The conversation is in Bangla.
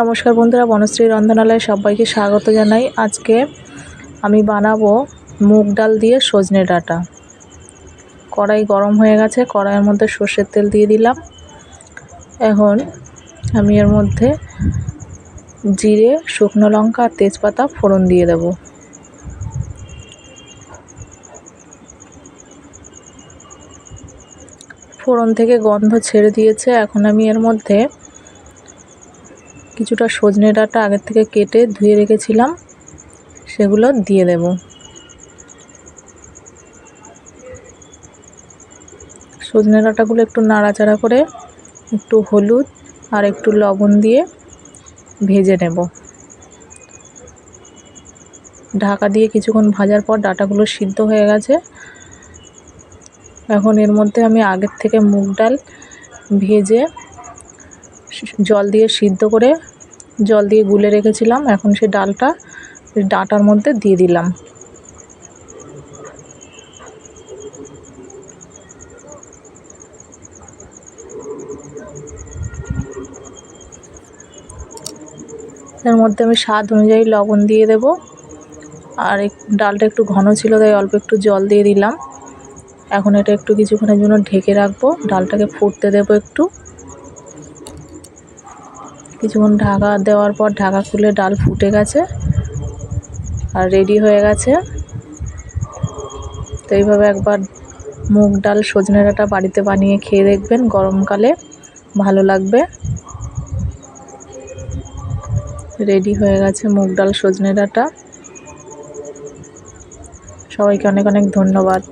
নমস্কার বন্ধুরা, বনশ্রী রন্ধনালয়ে সবাইকে স্বাগত জানাই। আজকে আমি বানাবো মুগ ডাল দিয়ে সজনে ডাঁটা। কড়াই গরম হয়ে গেছে, কড়াইয়ের মধ্যে সর্ষের তেল দিয়ে দিলাম। এখন আমি এর মধ্যে জিরে, শুকনো লঙ্কা আর তেজপাতা ফোড়ন দিয়ে দেব। ফোড়ন থেকে গন্ধ ছেড়ে দিয়েছে। এখন আমি এর মধ্যে কিছুটা সজনে ডাঁটা আগের থেকে কেটে ধুয়ে রেখেছিলাম, সেগুলো দিয়ে দেব। সজনে ডাঁটাগুলো একটু নাড়াচাড়া করে একটু হলুদ আর একটু লবণ দিয়ে ভেজে নেব। ঢাকা দিয়ে কিছুক্ষণ ভাজার পর ডাটাগুলো সিদ্ধ হয়ে গেছে। এখন এর মধ্যে আমি আগের থেকে মুগ ডাল ভেজে জল দিয়ে সিদ্ধ করে জল দিয়ে গুলে রেখেছিলাম। এখন সে ডালটা ডাঁটার মধ্যে দিয়ে দিলাম। এর মধ্যে আমি স্বাদ অনুযায়ী লবণ দিয়ে দেব। আর ডালটা একটু ঘন ছিল, তাই অল্প একটু জল দিয়ে দিলাম। এখন এটা একটু কিছুক্ষণের জন্য ঢেকে রাখব। ডালটাকে ফুটতে দেবো একটু। কিছুক্ষণ ঢাকা দেওয়ার পর ঢাকা খুলে ডাল ফুটে গেছে আর রেডি হয়ে গেছে। তো এইভাবে একবার মুগ ডাল সজনে ডাঁটা বাড়িতে বানিয়ে খেয়ে দেখবেন, গরমকালে ভালো লাগবে। রেডি হয়ে গেছে মুগ ডাল সজনে ডাঁটা। সবাইকে অনেক অনেক ধন্যবাদ।